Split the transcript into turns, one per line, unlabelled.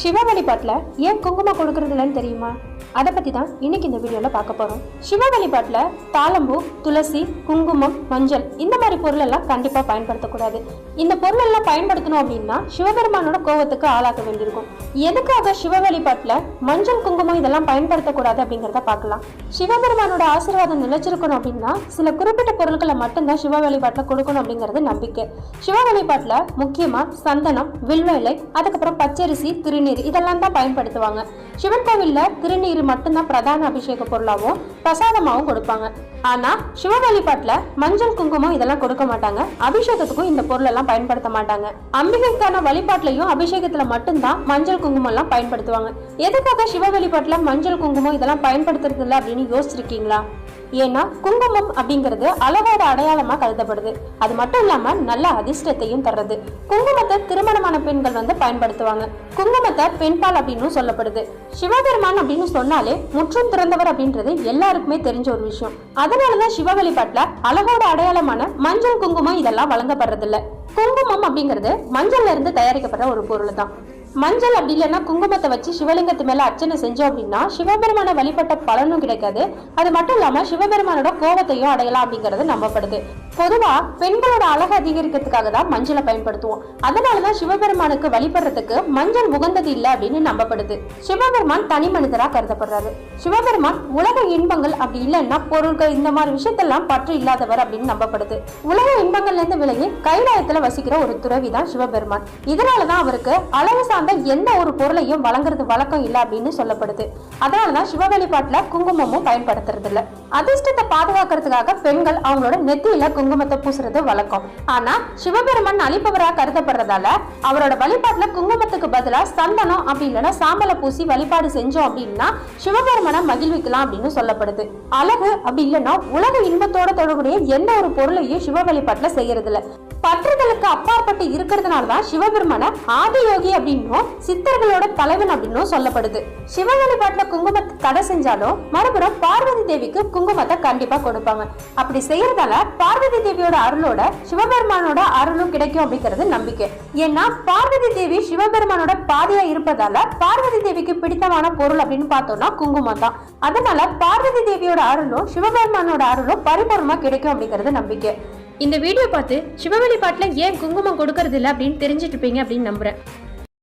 சிவா வழிபாட்டில் ஏன் குங்குமம் கொடுக்கறது தெரியுமா? அதை பற்றி தான் இன்னைக்கு இந்த வீடியோவில் பார்க்க போகிறோம் சிவ வழிபாட்டில் தாளம்பூ துளசி குங்குமம் மஞ்சள் இந்த மாதிரி பொருள் எல்லாம் கண்டிப்பாக பயன்படுத்தக்கூடாது. இந்த பொருள் எல்லாம் பயன்படுத்தணும் அப்படின்னா சிவபெருமானோட கோவத்துக்கு ஆளாக்க வேண்டியிருக்கும். எதுக்காக சிவ வழிபாட்டில் மஞ்சள் குங்குமம் இதெல்லாம் பயன்படுத்தக்கூடாது அப்படிங்கிறத பார்க்கலாம். சிவபெருமானோட ஆசீர்வாதம் நிலைச்சிருக்கணும் அப்படின்னா சில குறிப்பிட்ட பொருட்களை மட்டும்தான் சிவ வழிபாட்டில் கொடுக்கணும் அப்படிங்கிறது நம்பிக்கை. சிவ வழிபாட்டில் முக்கியமாக சந்தனம் வில்வேலை அதுக்கப்புறம் பச்சரிசி திருநீர் இதெல்லாம் தான் பயன்படுத்துவாங்க. சிவன் கோவிலில் திருநீர் மட்டும்தான் பிரதான அபிஷேக பொருளாகவும் பிரசாதமாகவும் கொடுப்பாங்க. ஆனால் சிவ வழிபாட்டில் மஞ்சள் குங்குமம் இதெல்லாம் கொடுக்க மாட்டாங்க. அபிஷேகத்துக்கும் இந்த பொருள் எல்லாம் பயன்படுத்த மாட்டாங்க. அம்பிகைக்கான வழிபாட்டிலையும் அபிஷேகத்தில் மட்டும்தான் மஞ்சள் குங்குமம் எல்லாம் பயன்படுத்துவாங்க. எதுக்காக சிவ வழிபாட்டில் மஞ்சள் குங்குமம் இதெல்லாம் பயன்படுத்துறது இல்லை அப்படின்னு யோசிச்சிருக்கீங்களா? ஏன்னா குங்குமம் அப்படிங்கிறது அழகோட அடையாளமா கருதப்படுது. அது மட்டும் இல்லாம நல்ல அதிர்ஷ்டத்தையும் தர்றது. குங்குமத்தை திருமணமான பெண்கள் வந்து பயன்படுத்துவாங்க. குங்குமத்தை பெண்பால் அப்படின்னு சொல்லப்படுது. சிவபெருமான் அப்படின்னு சொன்னாலே முற்றும் திறந்தவர் அப்படின்றது எல்லாருக்குமே தெரிஞ்ச ஒரு விஷயம். அதனாலதான் சிவ வழிபாட்டுல அழகோட அடையாளமான மஞ்சள் குங்குமம் இதெல்லாம் வழங்கப்படுறதில்ல. குங்குமம் அப்படிங்கிறது மஞ்சள்ல இருந்து தயாரிக்கப்படுற ஒரு பொருள் தான் மஞ்சள் அப்படி இல்லைன்னா குங்குமத்தை வச்சு சிவலிங்கத்து மேல அர்ச்சனை செஞ்சோம் அப்படின்னா சிவபெருமான வழிபட்ட பலனும் கிடைக்காது. அது மட்டும் இல்லாம சிவபெருமானோட கோபத்தையும் அடையலாம் அப்படிங்கிறது நம்பப்படுது. பொதுவா பெண்களோட அழகு அதிகரிக்கிறதுக்காக தான் மஞ்சளை பயன்படுத்துவோம். அதனாலதான் சிவபெருமானுக்கு வழிபடுறதுக்கு மஞ்சள் உகந்தது இல்லை அப்படின்னு நம்பப்படுது. சிவபெருமான் தனி மனிதரா கருதப்படுறாரு. சிவபெருமான் உலக இன்பங்கள் அப்படி இல்லைன்னா பொருட்கள் இந்த மாதிரி விஷயத்தெல்லாம் பற்று இல்லாதவர் அப்படின்னு நம்பப்படுது. உலக இன்பங்கள்ல இருந்து விலகி கைலாயத்துல வசிக்கிற ஒரு துறவி தான் சிவபெருமான். இதனாலதான் அவருக்கு அளவு சார்ந்த எந்த ஒரு பொருளையும் வழங்குறது வழக்கம் இல்லை அப்படின்னு சொல்லப்படுது. அதனாலதான் சிவ வழிபாட்டுல குங்குமமும் பயன்படுத்துறது இல்ல அதிர்ஷ்டத்தை பாதுகாக்கிறதுக்காக பெண்கள் அவங்களோட நெத்தியில குங்குமத்தை பூசுறது வழக்கம். ஆனா சிவபெருமன் அழிப்பவரா கருதப்படுறதால அவரோட வழிபாட்டுல குங்குமத்துக்கு பதிலா சந்தனம் அப்படி இல்லைன்னா சாம்பலை பூசி வழிபாடு செஞ்சோம் அப்படின்னா சிவபெருமனை மகிழ்விக்கலாம் அப்படின்னு சொல்லப்படுது. அழகு அப்படி இல்லைன்னா உலக இன்பத்தோட தொடர்புடைய எந்த ஒரு பொருளையும் சிவ வழிபாட்டுல செய்யறது இல்ல பற்றுதலுக்கு அப்பாற்பட்டு இருக்கிறதுனால தான் சிவபெருமான ஆதியோகி சித்தர்களோட தலைவன் அப்படின்னும் சொல்லப்படுது. சிவ வழிபாட்டுல குங்குமத்தை தடை செஞ்சாலும் மறுபுறம் பார்வதி தேவிக்கு குங்குமத்தை கண்டிப்பா கொடுப்பாங்க. அப்படி செய்யறதால பார்வதி தேவியோட அருளோட சிவபெருமானோட அருளும் கிடைக்கும் அப்படிங்கிறது நம்பிக்கை. ஏன்னா பார்வதி தேவி சிவபெருமானோட பாதையா இருப்பதால பார்வதி தேவிக்கு பிடித்தமான பொருள் அப்படின்னு பார்த்தோம்னா குங்குமம் தான். அதனால பார்வதி தேவியோட அருளும் சிவபெருமானோட அருளும் பரிபூர்ணமா கிடைக்கும் அப்படிங்கிறது நம்பிக்கை. இந்த வீடியோ பார்த்து சிவ வழிபாட்டில் ஏன் குங்குமம் கொடுக்கறது இல்லை அப்படின்னு தெரிஞ்சுட்டு இருப்பீங்க அப்படின்னு நம்புறேன்.